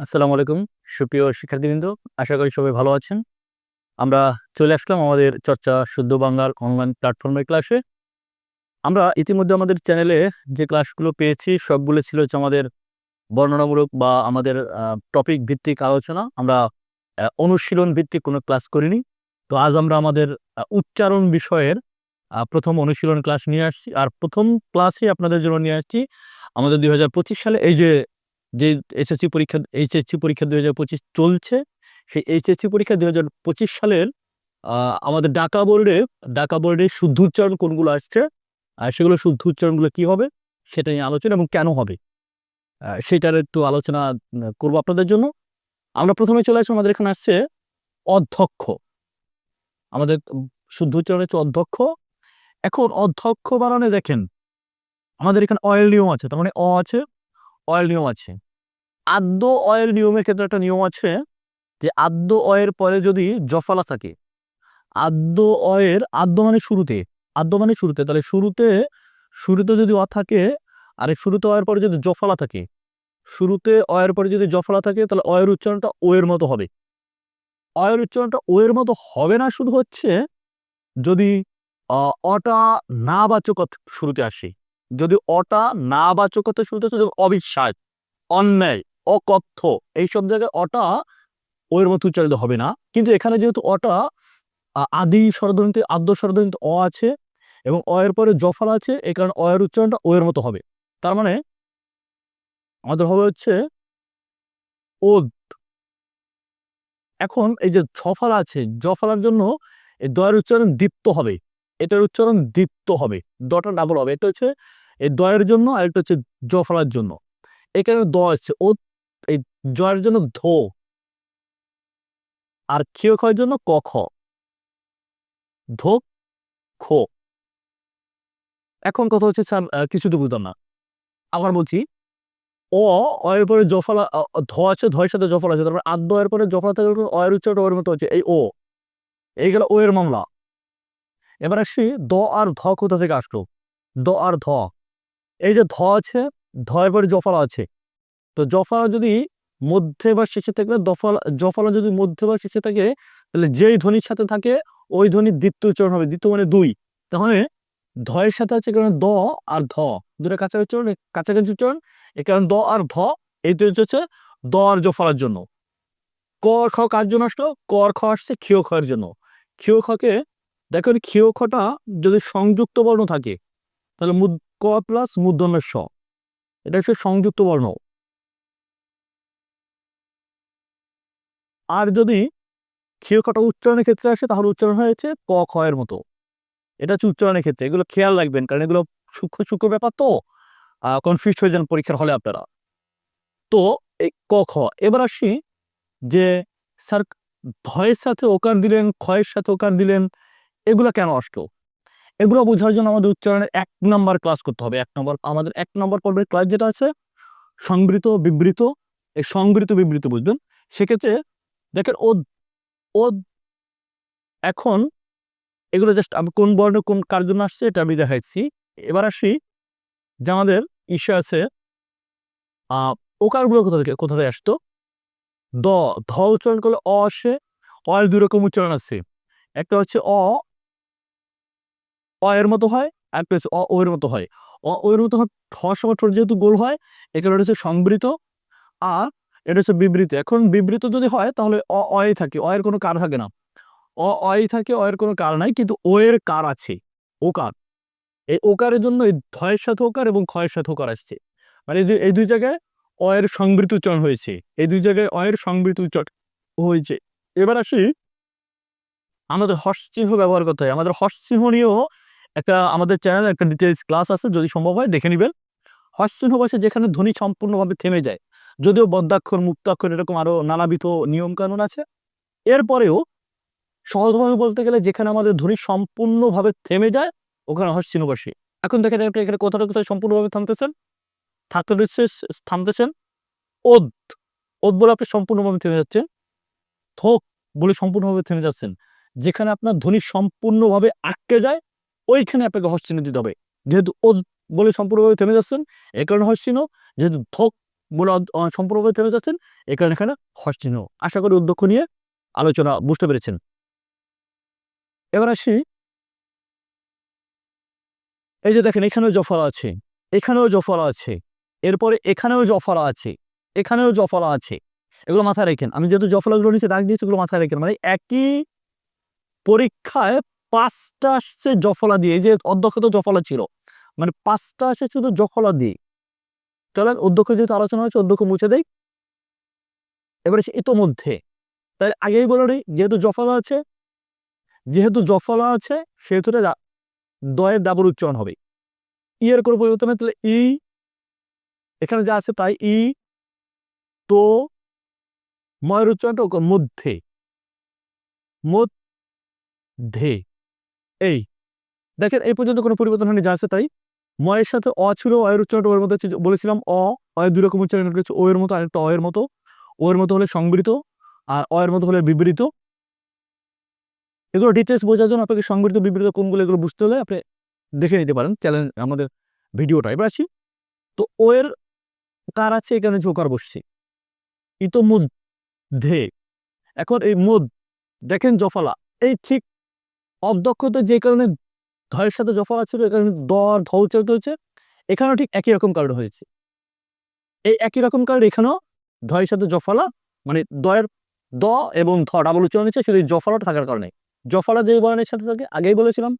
আসসালামু আলাইকুম। সুপ্রিয় শিক্ষার্থীবৃন্দ, আশা করি সবাই ভালো আছেন। আমরা চলে আসলাম আমাদের চর্চা শুদ্ধ বাংলার অনলাইন প্ল্যাটফর্মের ক্লাসে আমরা ইতিমধ্যে আমাদের চ্যানেলে যে ক্লাসগুলো পেয়েছি, সবগুলো ছিল হচ্ছে আমাদের বর্ণনামূলক বা আমাদের টপিক ভিত্তিক আলোচনা। আমরা অনুশীলন ভিত্তিক কোনো ক্লাস করিনি। তো আজ আমরা আমাদের উচ্চারণ বিষয়ের প্রথম অনুশীলন ক্লাস নিয়ে আসছি। আর প্রথম ক্লাসে আপনাদের জন্য নিয়ে আসছি আমাদের দু হাজার পঁচিশ সালে এই যে যে এসএসসি পরীক্ষা এইচএসসি পরীক্ষা পঁচিশ চলছে, সেই এইচএসসি পরীক্ষা দুই হাজার পঁচিশ সালের আমাদের ডাকা বোর্ডে ডাকা বোর্ডে শুদ্ধ উচ্চারণ কোনগুলো আসছে, আর সেগুলো শুদ্ধ উচ্চারণগুলো কি হবে, সেটা নিয়ে আলোচনা এবং কেন হবে সেটার একটু আলোচনা করব আপনাদের জন্য। আমরা প্রথমে চলে আসি আমাদের এখানে আসছে অধ্যক্ষ। আমাদের শুদ্ধ উচ্চারণ হচ্ছে অধ্যক্ষ। এখন অধ্যক্ষ বানানে দেখেন, আমাদের এখানে অয়েল নিয়ম আছে, তার মানে অ আছে অয়েল নিয়ম আছে। আদ্য অয়ের নিয়মের ক্ষেত্রে একটা নিয়ম আছে যে, আদ্য অয়ের পরে যদি জফলা থাকে, আদ্য অয়ের আদ্য মানে শুরুতে, আদ্য মানে শুরুতে, তাহলে শুরুতে শুরুতে যদি অ থাকে, আর শুরুতে অয়ের পরে যদি জফলা থাকে, শুরুতে অয়ের পরে যদি জফলা থাকে, তাহলে অয়ের উচ্চারণটা ও এর মতো হবে। অয়ের উচ্চারণটা ও এর মতো হবে না, শুধু হচ্ছে যদি অটা না বাচকত শুরুতে আসে। যদি অটা না বাচকতা শুরুতে আসে যেমন অবিশ্বাস, অন্যায়, অকথ্য, এইসব জায়গায় অটা ওর মতো উচ্চারিত হবে না। কিন্তু এখানে যেহেতু অটা আদি স্বরধ্বনিতে আদ্য স্বরধ্বনিতে অ আছে এবং অ এর পরে জফল আছে এই কারণে অ এর উচ্চারণটা ও এর মতো হবে। তার মানে আমাদের হবে হচ্ছে ওদ। এখন এই যে ছফালা আছে জফলার জন্য এই দয়ের উচ্চারণ দীপ্ত হবে। এটার উচ্চারণ দীপ্ত হবে। দটা ডাবল হবে। এটা হচ্ছে এই দয়ের জন্য আর একটা হচ্ছে জফলার জন্য। এখানে দ আছে, ও এই জয়ের জন্য ধো। আর ক্ষয় ক্ষয়ের জন্য ক, খ। ধো, খো। এখন কথা হচ্ছে, স্যার কিছু তো বুঝতাম না। আবার বলছি, অ, অয়ের পরে জফলা ধ আছে, ধয়ের সাথে জফলা আছে, তারপরে আদ্য এর পরে জফলা থাকে অয়ের উচ্চারণ ওর মতো হচ্ছে, এই ও। এই গেল ও এর মামলা। এবার আসি, দ আর ধ কোথা থেকে আসলো? দ আর ধ। এই যে ধ আছে ধ এর পরে জফলা আছে। তো জফলা যদি মধ্যে বা শেষে থাকলে দফলা, জফলা যদি মধ্যে বা শেষে থাকে, তাহলে যেই ধ্বনির সাথে থাকে, ওই ধ্বনির দ্বিতীয় উচ্চারণ হবে। দ্বিতীয় মানে দুই। তাহলে ধয়ের সাথে আছে কারণ দ আর ধ। দুটো কাছাকাছি উচ্চারণ কাছাকাছি উচ্চারণ, এ কারণ দ আর ধ, এই দুই হচ্ছে দ আর জফলার জন্য। ক খ কার জন্য আসলো? ক আর খ আসছে ক্ষিয় খয়ের জন্য। ক্ষিয় খকে দেখেন, ক্ষিয় খটা যদি সংযুক্ত বর্ণ থাকে, তাহলে ক প্লাস মূর্ধন্যের স। এটা হচ্ছে সংযুক্ত বর্ণ। আর যদি ক্ষীয় কটা উচ্চারণের ক্ষেত্রে আসে, তাহলে উচ্চারণ হয়েছে ক খ এর মতো। এটা হচ্ছে উচ্চারণের ক্ষেত্রে। এগুলো খেয়াল রাখবেন, কারণ এগুলো সূক্ষ্ম সূক্ষ্ম ব্যাপার তো কনফিউজ হয়ে যান পরীক্ষার হলে আপনারা। তো, এই ক, খ, এবার আসি যে, স্যার, ধয়ের সাথে ওকার দিলেন, ক্ষয়ের সাথে ওকার দিলেন, এগুলো কেন আসলো? এগুলো বোঝার জন্য আমাদের উচ্চারণের এক নম্বর ক্লাস করতে হবে, এক নম্বর, আমাদের এক নম্বর পর্বের ক্লাস যেটা আছে, সংবৃত, বিবৃত, এই সংবৃত, বিবৃত বুঝবেন? সেক্ষেত্রে দেখেন ও ও এখন এগুলো জাস্ট আমি কোন বর্ণ, কোন কার জন্য আসছে এটা আমি দেখাচ্ছি এবার আসি যে আমাদের ইস্যু আছে ওকারগুলো কোথা থেকে কোথা থেকে আসতো? দ, ধ উচ্চারণ করলে অ আসে, অ এর দুই রকম উচ্চারণ আছে। একটা হচ্ছে অ অ এর মতো হয় আর হচ্ছে অ ও এর মতো হয়। অ ও এর মতো হয় ঠ সময় ঠোঁট যেহেতু গোল হয়, এখানে হচ্ছে সংবৃত, আর এটা হচ্ছে বিবৃত। এখন বিবৃত যদি হয়, তাহলে অ অয় থাকে। অ এর কোনো কার থাকে না। অ অয় থাকে, অ এর কোনো কার নাই, কিন্তু ও এর কার আছে। ওকার এই ওকারের জন্য এই ধয়ের সাথে ওকার এবং ক্ষয়ের সাথে ওকার আসছে। মানে এই দুই- জায়গায় অ এর সংবৃত উচ্চারণ হয়েছে। এই দুই জায়গায় অ এর সংবৃত উচ্চারণ হয়েছে। এবার আসি, আমাদের হর্ষ চিহ্ন ব্যবহার করতে হয়। আমাদের হর্ষ চিহ্ন নিয়েও একটা আমাদের চ্যানেলে একটা ডিটেলস ক্লাস আছে, যদি সম্ভব হয় দেখে নেবেন। হর্ষ চিহ্ন যেখানে ধ্বনি সম্পূর্ণভাবে থেমে যায়, যদিও বদ্যাক্ষর, মুক্তাক্ষর এরকম আরও নানাবিধ নিয়মকানুন আছে। এরপরেও সহজভাবে বলতে গেলে যেখানে আমাদের ধ্বনি সম্পূর্ণভাবে থেমে যায়, ওখানে চিহ্ন বসে এখন দেখেন আপনি এখানে কোথাটা কোথায় সম্পূর্ণভাবে থামতেছেন। থাকতে থামতেছেন। ওদ ওদ বলে আপনি সম্পূর্ণভাবে থেমে যাচ্ছেন। থোক বলে সম্পূর্ণভাবে থেমে যাচ্ছেন। যেখানে আপনার ধ্বনি সম্পূর্ণভাবে আটকে যায় ওইখানে আপনাকে হর্ষ দিতে হবে। যেহেতু ওদ বলে সম্পূর্ণভাবে থেমে যাচ্ছেন এই কারণে হর্ষ যেহেতু থোক বলে সম্পূর্ণভাবে থেমে যাচ্ছেন এই কারণে এখানে হস আশা করি উদ্যক্ষ নিয়ে আলোচনা বুঝতে পেরেছেন। এবার আসি। এই যে দেখেন, এখানেও জফলা আছে, এখানেও জফলা আছে, এরপরে এখানেও জফলা আছে, এখানেও জফলা আছে। এগুলো মাথায় রেখেন। আমি যেহেতু জফলাগুলো নিচে দাগ দিয়েছি, এগুলো মাথায় রেখেন। মানে একই পরীক্ষায় পাঁচটা আসছে জফলা দিয়ে, এই যে অধ্যক্ষ তো জফলা ছিল। মানে পাঁচটা আসে শুধু জফলা দিয়ে। চলেন অধ্যক্ষ যেহেতু আলোচনা হয়েছে, অধ্যক্ষ মুছে দেই। এবারে সে ইতোমধ্যে। তাই আগেই বলে নিই, যেহেতু জফলা আছে, যেহেতু জফলা আছে সেহেতু দয়ের ডাবল উচ্চারণ হবে। ই এর করে পরিবর্তন তাহলে ই, এখানে যা আছে তাই ই, তো ময়ের উচ্চারণটা মধ্যে। মধ্যে। এই, দেখেন এই পর্যন্ত কোনো পরিবর্তন হয়নি, যা আছে তাই। ময়ের সাথে অ ছিল, অয়ের উচ্চারণটা হচ্ছে যে- বলেছিলাম অ অয়ের দুই রকম উচ্চারণ হচ্ছে ও এর মতো, আরেকটা অ এর মতো। ও এর মতো হলে সংবৃত, আর অ এর মতো হলে বিবৃত। এগুলো ডিটেলস বোঝার জন্য আপনাকে সংবৃত, বিবৃত কোনগুলো এগুলো বুঝতে হলে আপনি দেখে নিতে পারেন চ্যালেঞ্জ আমাদের ভিডিওটা। এবার আসি, তো ও এর কার আছে? এখানে ঝোকার বসছে। ইতোমধ্যে, এখন এই মুদ দেখেন জফলা, এই ঠিক অধ্যক্ষতা যে কারণে ধয়ের সাথে জফলা ছিল এই কারণে দর, ধ উচ্চারিত হয়েছে, এখানেও ঠিক একই রকম কারণ হয়েছে। এই একই রকম কারণ এখানেও ধয়ের সাথে জফলা মানে দয়ের দ এবং ধ ডাবল উচ্চারণ হচ্ছে শুধু এই জফলাটা থাকার কারণে। জফলা যে বর্ণের সাথে থাকে, আগেই বলেছিলাম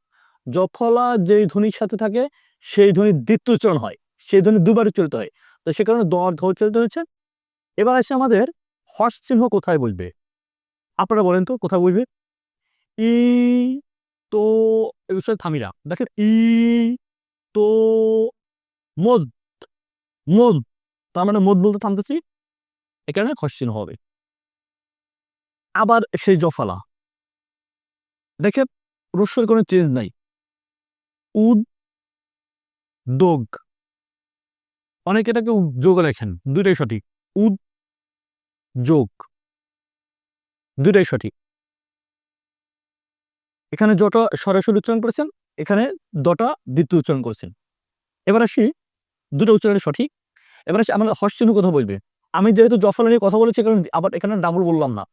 জফলা যেই ধ্বনির সাথে থাকে, সেই ধ্বনির দ্বিতীয় উচ্চারণ হয়, সেই ধ্বনি দুবার উচ্চারিত হয়। তো সে কারণে দ ধ উচ্চারিত হয়েছে। এবার আসে আমাদের হর্ষ চিহ্ন কোথায় বলবে আপনারা বলেন তো, কোথায় বলবে ই তো বিষয়ে থামিরা দেখেন, ই, তো, মদ মদ, তার মানে মদ বলতে থামতেছি, এখানে হর্ষ চিহ্ন হবে। আবার সেই জফালা। দেখে রস্যের কোনো চেঞ্জ নাই। উদ, দোগ। অনেকে এটাকে যোগ লেখেন, দুইটাই সঠিক। উদ, যোগ। দুইটাই সঠিক। এখানে যটা সরাসরি উচ্চারণ করেছেন, এখানে দটা দ্বিতীয় উচ্চারণ করেছেন। এবার আসি, দুটো উচ্চারণে সঠিক। এবার আসি, আমরা হর্ষচিহ্ন কথা বলবে। আমি যেহেতু জফলা নিয়ে কথা বলেছি, কারণ আবার এখানে ডাবল বললাম না।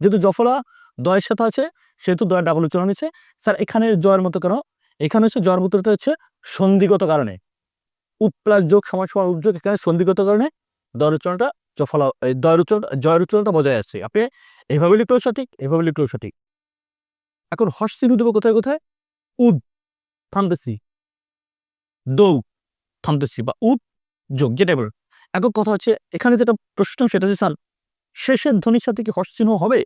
যেহেতু জফলা দয়ের সাথে আছে, সেহেতু দয়ের ডাবল উচ্চারণ হয়েছে। স্যার, এখানে জয়ের মতো কেন? এখানে হচ্ছে জয়ের মতোটা হচ্ছে সন্ধিগত কারণে। উৎপ্লাস যোগ সমাজ সমান উদ্যোগ এখানে সন্ধিগত কারণে দয়ের উচ্চারণটা জফলা দয়ের উচ্চারণ, জয়ের উচ্চারণটা বজায় আছে। আপনি এইভাবে লিখলেও সঠিক এইভাবে লিখলেও সঠিক। এখন চিহ্ন দেবো কোথায় কোথায়? উদ, থামতেছি। দৌ, থামতেছি বা উদ, যোগ যেটা বল এখন কথা হচ্ছে, এখানে যেটা প্রশ্ন, সেটা হচ্ছে, স্যার, শেষের ধ্বনির সাথে কি হর্ষ চিহ্ন হবে?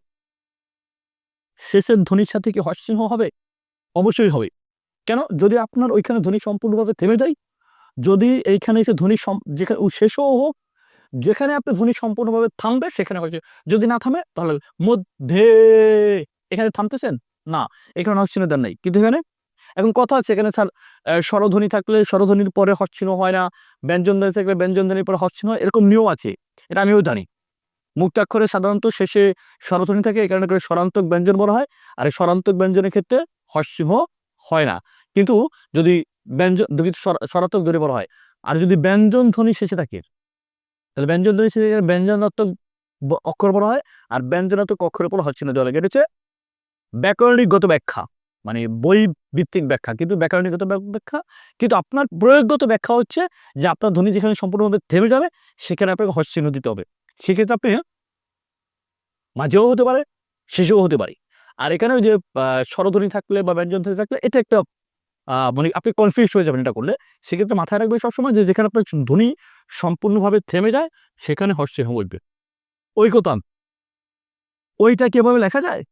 শেষের ধ্বনির সাথে কি হর্ষ চিহ্ন হবে? অবশ্যই হবে। কেন? যদি আপনার ওইখানে ধ্বনি সম্পূর্ণভাবে থেমে যায়, যদি এইখানে এসে ধ্বনি যেখানে শেষও হোক, যেখানে আপনি ধ্বনি সম্পূর্ণভাবে থামবে, সেখানে হচ্ছে, যদি না থামে, তাহলে মধ্যে, এখানে থামতেছেন? না, এখানে দেন নাই। কিন্তু এখানে, এখন কথা আছে এখানে স্যার স্বরধ্বনি থাকলে স্বরধ্বনির পরে হচ্ছিল হয় না ব্যঞ্জন ধ্বনি থাকলে ব্যঞ্জন ধ্বনির পরে হচ্ছিল হয় এরকম নিয়ম আছে। এটা আমিও জানি। মুক্তাক্ষরে সাধারণত শেষে স্বরধ্বনি থাকে, এই কারণে করে স্বরান্তক ব্যঞ্জন বলা হয়, আর এই স্বরান্তক ব্যঞ্জনের ক্ষেত্রে হর্ষিহ হয় না। কিন্তু যদি ব্যঞ্জন যদি স্বর- স্বরান্তক ধ্বনি বলা হয়, আর যদি ব্যঞ্জন ধ্বনি শেষে থাকে, তাহলে ব্যঞ্জন ধ্বনি শেষে ব্যঞ্জনাত্মক অক্ষর বলা হয়, আর ব্যঞ্জনাত্মক অক্ষরের উপর হচ্ছিল দেওয়া লাগে। এটা হচ্ছে ব্যাকরণিকগত ব্যাখ্যা মানে বই ভিত্তিক ব্যাখ্যা, কিন্তু ব্যাকরণিকগত ব্যাক- ব্যাখ্যা, কিন্তু আপনার প্রয়োগগত ব্যাখ্যা হচ্ছে যে আপনার ধ্বনি যেখানে সম্পূর্ণভাবে থেমে যাবে, সেখানে আপনাকে হর্ষ চিহ্ন দিতে হবে। সেক্ষেত্রে আপনি মাঝেও হতে পারে, শেষেও হতে পারে। আর এখানে যে স্বরধ্বনি থাকলে বা ব্যঞ্জন ধ্বনি থাকলে, এটা একটা মানে আপনি কনফিউজ হয়ে যাবেন এটা করলে। সেক্ষেত্রে মাথায় রাখবে সবসময় যে যেখানে আপনার ধ্বনি সম্পূর্ণভাবে থেমে যায়, সেখানে হর্ষ চিহ্ন বলবে কথা ওইটা কীভাবে লেখা যায়?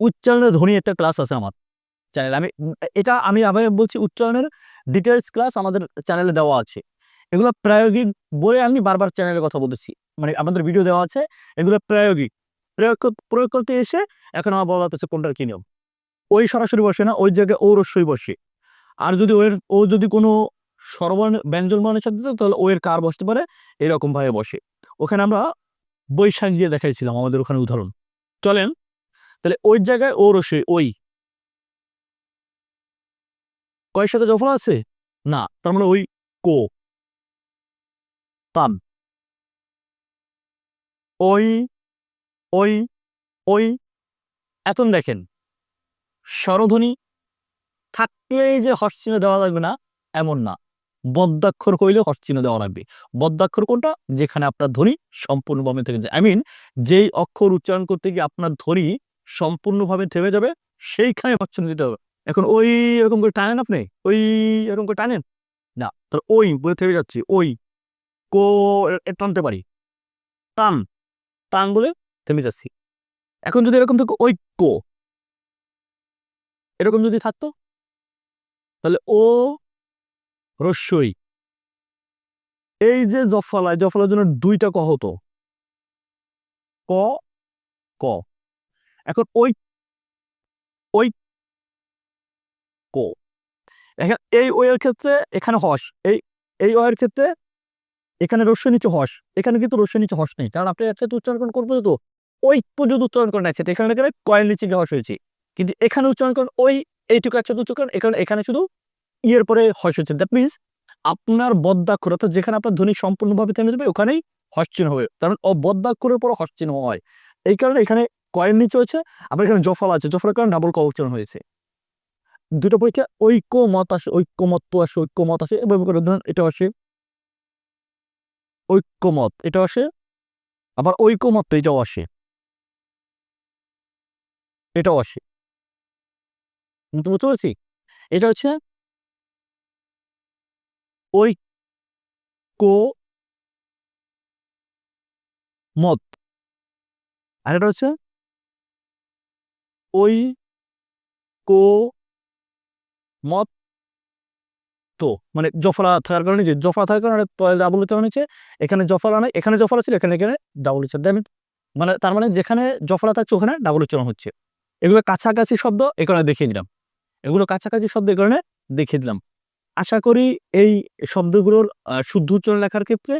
উচ্চারণের ধ্বনি একটা ক্লাস আছে আমার চ্যানেলে আমি, এটা আমি আবার বলছি উচ্চারণের ডিটেলস ক্লাস আমাদের চ্যানেলে দেওয়া আছে। এগুলো প্রায়োগিক বলে আমি বারবার চ্যানেলের কথা বলেছি মানে আমাদের ভিডিও দেওয়া আছে, এগুলো প্রায়োগিক। প্রয়োগ প্রয়োগ করতে এসে এখন আমার বলা হচ্ছে কোনটার কী নিয়ম? ওই সরাসরি বসে না, ওই জায়গায় ও রস্যই বসে। আর যদি ওর ও যদি কোনো স্বরবর্ণ ব্যঞ্জন বর্ণের সাথে তাহলে ও এর কার বসতে পারে? এরকমভাবে বসে। ওখানে আমরা বৈশাখ দিয়ে দেখাইছিলাম আমাদের ওখানে উদাহরণ। চলেন তাহলে ওই জায়গায় ও রসই ওই। কয়ের সাথে জফলা আছে? না, তার মানে ওই কো। তান ওই ওই ওই। এখন দেখেন। স্বরধ্বনি থাকলেই যে হর্ষচিহ্ন দেওয়া লাগবে না, এমন না। বদ্যাক্ষর কইলে হর্ষচিহ্ন দেওয়া লাগবে। বদ্যাক্ষর কোনটা? যেখানে আপনার ধ্বনি সম্পূর্ণভাবে থেকে যায়। আই মিন যেই অক্ষর উচ্চারণ করতে গিয়ে আপনার ধ্বনি সম্পূর্ণভাবে থেমে যাবে, সেইখানে হর্ষচিহ্ন দিতে হবে। এখন ওই এরকম করে টানেন আপনি? ওই এরকম করে টানেন? না তার ওই বলে থেমে যাচ্ছি, ওই, কো টানতে পারি। টান টান বলে থেমে যাচ্ছি। এখন যদি এরকম থাকে ঐক্য এরকম যদি থাকতো, তাহলে ও রস্যই এই যে জফলায়, জফলার জন্য দুইটা ক হতো। ক ক। এখন ওই ওই ক এখন এই ওয়ের ক্ষেত্রে এখানে হস, এই এই ওয়ের ক্ষেত্রে এখানে রস্য নিচে হস, এখানে কিন্তু রস্য নিচে হস নেই, কারণ আপনি একসাথে উচ্চারণ করব তো, ওই পর্যন্ত উচ্চারণ করেন একসাথে এখানে গেলে কয়ের নিচে হস হয়েছে, কিন্তু এখানে উচ্চারণ করেন ওই, এইটুকু একসাথে উচ্চারণ এখানে এখানে শুধু ইয়ের পরে হস হচ্ছে দ্যাট মিনস আপনার বদ্যাক্ষর, অর্থাৎ যেখানে আপনার ধ্বনি সম্পূর্ণভাবে থেমে যাবে, ওখানেই হস্চিন হবে, কারণ অবদ্যাক্ষরের পর হস্চিন হয়, এই কারণে এখানে কয়ের নিচে হচ্ছে আবার এখানে জফল আছে। জফলের কারণে ডাবল ক উচ্চারণ হয়েছে। দুটো পরীক্ষা ঐক্যমত আসে ঐক্যমত্ব আসে, ঐক্যমত আসে ধরুন এটা আসে। ঐক্যমত এটা আসে, আবার ঐক্যমত এটাও আসে। এটাও আসে। বুঝতে পারছি? এটা হচ্ছে কো মত আর এটা হচ্ছে ওই কো মত তো মানে জফলা থাকার কারণে যে জফলা থাকার কারণে ডাবল উচ্চারণ হচ্ছে এখানে জফলা নাই, এখানে জফলা ছিল, এখানে এখানে ডাবল উচ্চারণ মানে তার মানে যেখানে জফলা থাকছে ওখানে ডাবল উচ্চারণ হচ্ছে। এগুলো কাছাকাছি শব্দ, এ কারণে দেখিয়ে দিলাম। এগুলো কাছাকাছি শব্দ, এ কারণে দেখিয়ে দিলাম। আশা করি এই শব্দগুলোর শুদ্ধ উচ্চারণ লেখার ক্ষেত্রে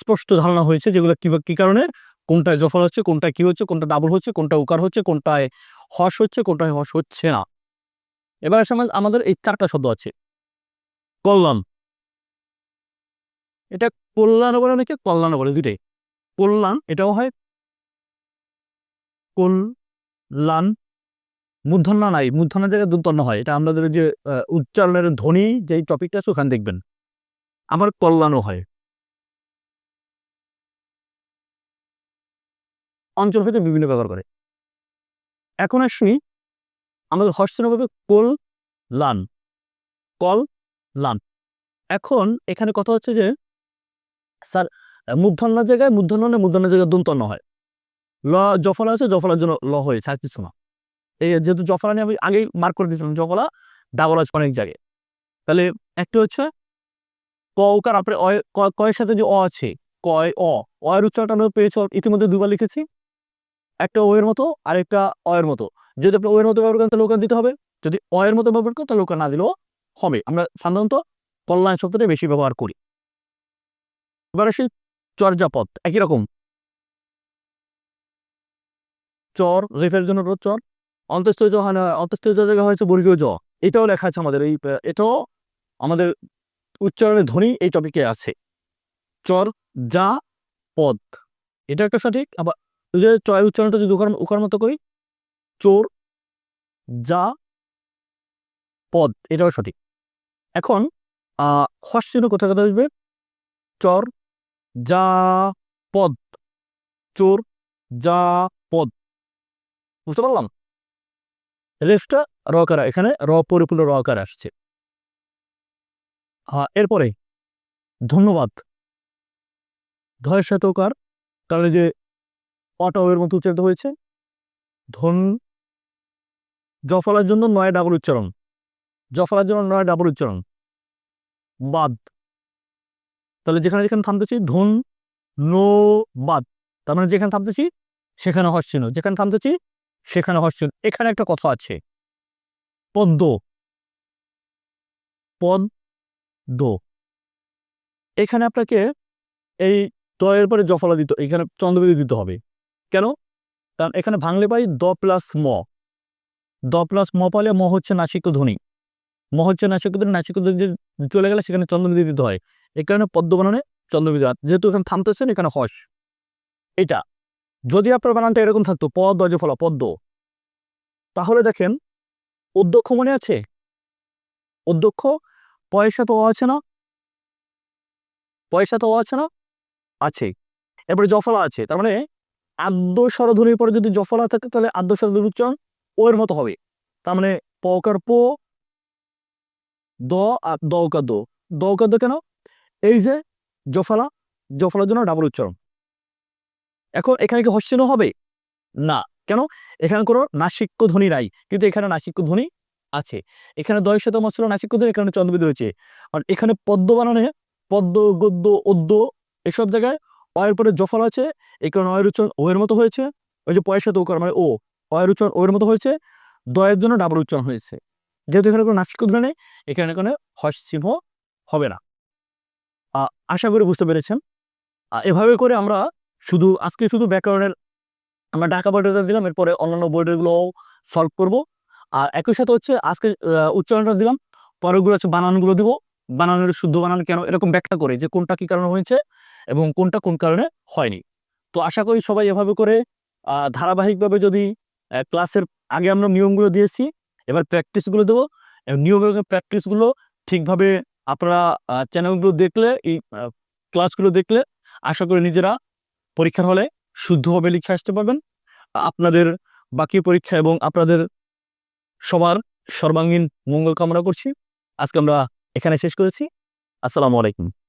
স্পষ্ট ধারণা হয়েছে যেগুলো কি কারণে কোনটায় জফল হচ্ছে, কোনটায় কি হচ্ছে, কোনটা ডাবল হচ্ছে কোনটা উকার হচ্ছে, কোনটায় হস হচ্ছে, কোনটায় হস হচ্ছে না। এবার আসে আমাদের এই চারটা শব্দ আছে। কল্যাণ। এটা কল্যাণ বলে অনেকে, কল্যাণ বলে দুইটাই। কল্যাণ, এটাও হয়। কল্যাণ। মূর্ধন্য নাই মূর্ধন্যের জায়গায় দন্তন্য হয়। এটা আমাদের যে উচ্চারণের ধ্বনি, যেই টপিকটা আছে, ওখানে দেখবেন। আমার কল্যাণও হয়। অঞ্চল ভেদে বিভিন্ন ব্যবহার করে। এখন আসি আমাদের হর্ষণভাবে কল লান কল লান। এখন এখানে কথা হচ্ছে যে, স্যার মূর্ধন্যের জায়গায় মূর্ধন্য মূর্ধন্যের জায়গায় দন্তন্য হয়। ল, জফলা আছে, জফলার জন্য ল হয়েছে আর কিছু না। এই যেহেতু জফলা নিয়ে আমি আগেই মার্ক করে দিয়েছিলাম, জফলা ডাবল আছে অনেক জায়গায়। তাহলে একটা হচ্ছে, ক উকার আপনার কয়ের সাথে যে অ আছে কয় অ অয়ের উচ্চারণটা পেয়েছ, ইতিমধ্যে দুবার লিখেছি। একটা ওয়ের মতো আর একটা অয়ের মতো। যদি আপনি ওয়ের মতো ব্যবহার করেন, তাহলে ওকার দিতে হবে? যদি অয়ের মতো ব্যবহার করেন, তাহলে ওকার না দিলেও হবে। আমরা সাধারণত কল্যাণ শব্দটা বেশি ব্যবহার করি। এবার আসি চর্যাপদ, একই রকম। চর, রেফের জন্য চর। অন্তস্থ জ হয় না, অন্তস্থ জায়গা হয়েছে বর্গীয় জ। এটাও লেখা আছে আমাদের এই এটাও আমাদের উচ্চারণের ধ্বনি এই টপিকে আছে। চর, যা, পদ। এটা একটা সঠিক, আবার চয় উচ্চারণটা যদি উকার উকার মতো করি, চোর, যা, পদ, এটাও সঠিক। এখন হস্যিন কোথায় কথা আসবে? চর, যা, পদ, চোর, যা, পদ। বুঝতে পারলাম? রেফটা র আকার, এখানে র পরিপূর্ণ র আকার আসছে। হ্যাঁ এরপরে, ধন্যবাদ। ধয়ের সাথে কারণ যে অটাওয়ের মতো উচ্চারিত হয়েছে। ধন জফলার জন্য নয় ডাবল উচ্চারণ। জফলার জন্য নয় ডাবল উচ্চারণ। বাদ। তাহলে যেখানে যেখানে থামতেছি ধন, নো, বাদ। তার মানে যেখানে থামতেছি সেখানে হস্যিন যেখানে থামতেছি সেখানে হস্যিন এখানে একটা কথা আছে। পদ্ম। পদ্ম। এখানে আপনাকে এই দয়ের পরে জফলা দিতে, এখানে চন্দ্রবিন্দু দিতে হবে। কেন? কারণ এখানে ভাঙলে পাই দ প্লাস ম। দ প্লাস ম পালে ম হচ্ছে নাসিক ধ্বনি। ম হচ্ছে নাসিক ধ্বনি নাসিক ধ্বনি চলে গেলে সেখানে চন্দ্রবিন্দু দিতে হয়। এই কারণে পদ্ম বানানে চন্দ্রবিন্দু যেহেতু এখানে থামতেছেন এখানে হস। এটা, যদি আপনার বানানটা এরকম থাকতো পদ দজ ফলা পদ্ম। তাহলে দেখেন, অধ্যক্ষ মনে আছে? অধ্যক্ষ, পয়সা তো আছে না? পয়সা তো আছে না? আছে। এরপরে জফলা আছে। তার মানে আদ্য স্বরধ্বনির পরে যদি জফলা থাকে, তাহলে আদ্য স্বরধ্বনির উচ্চারণ ও এর মতো হবে। তার মানে পকার পো, দ আর দৌকা দো। দৌকা দো কেন? এই যে জফলা, জফলার জন্য ডাবল উচ্চারণ। এখন এখানে কি হস্যেন হবে? না। কেন? এখানে কোনো নাসিক্য ধ্বনি নাই, কিন্তু এখানে নাসিক্য ধ্বনি আছে। এখানে দয়ের সাথে মশলা নাসিক্য ধ্বনি, এখানে চন্দ্রবিদ রয়েছে। আর এখানে পদ্ম বানানে পদ্ম, গদ্য, অদ্য, এসব জায়গায় অয়ের পরে জফল আছে, এই কারণে অয়ের উচ্চারণ ও এর মতো হয়েছে, ওই যে পয়সা তো ওকার মানে ও, অয়ের উচ্চারণ ও এর মতো হয়েছে, দয়ের জন্য ডাবল উচ্চারণ হয়েছে। যেহেতু এখানে কোনো ধ্বনি নেই, এখানে কোনো হস চিহ্ন হবে না। আশা করি বুঝতে পেরেছেন। এভাবে করে আমরা শুধু, আজকে শুধু ব্যাকরণের আমরা ঢাকা বোর্ডের দিলাম, এরপরে অন্যান্য বোর্ডেরগুলোও সলভ করব। আর একই সাথে হচ্ছে আজকে উচ্চারণটা দিলাম, পরেরগুলো হচ্ছে বানানগুলো দিব, বানানের শুদ্ধ বানান কেন, এরকম ব্যাখ্যা করে যে কোনটা কি কারণে হয়েছে এবং কোনটা কোন কারণে হয়নি। তো আশা করি সবাই এভাবে করে ধারাবাহিকভাবে যদি ক্লাসের আগে আমরা নিয়মগুলো দিয়েছি, এবার প্র্যাকটিসগুলো দেবো, এবং নিয়ম এবং প্র্যাকটিসগুলো ঠিকভাবে আপনারা চ্যানেলগুলো দেখলে, এই ক্লাসগুলো দেখলে, আশা করি নিজেরা পরীক্ষার হলে শুদ্ধভাবে লিখে আসতে পারবেন। আপনাদের বাকি পরীক্ষা এবং আপনাদের সবার সর্বাঙ্গীন মঙ্গল কামনা করছি। আজকে আমরা এখানে শেষ করেছি। আসসালামু আলাইকুম।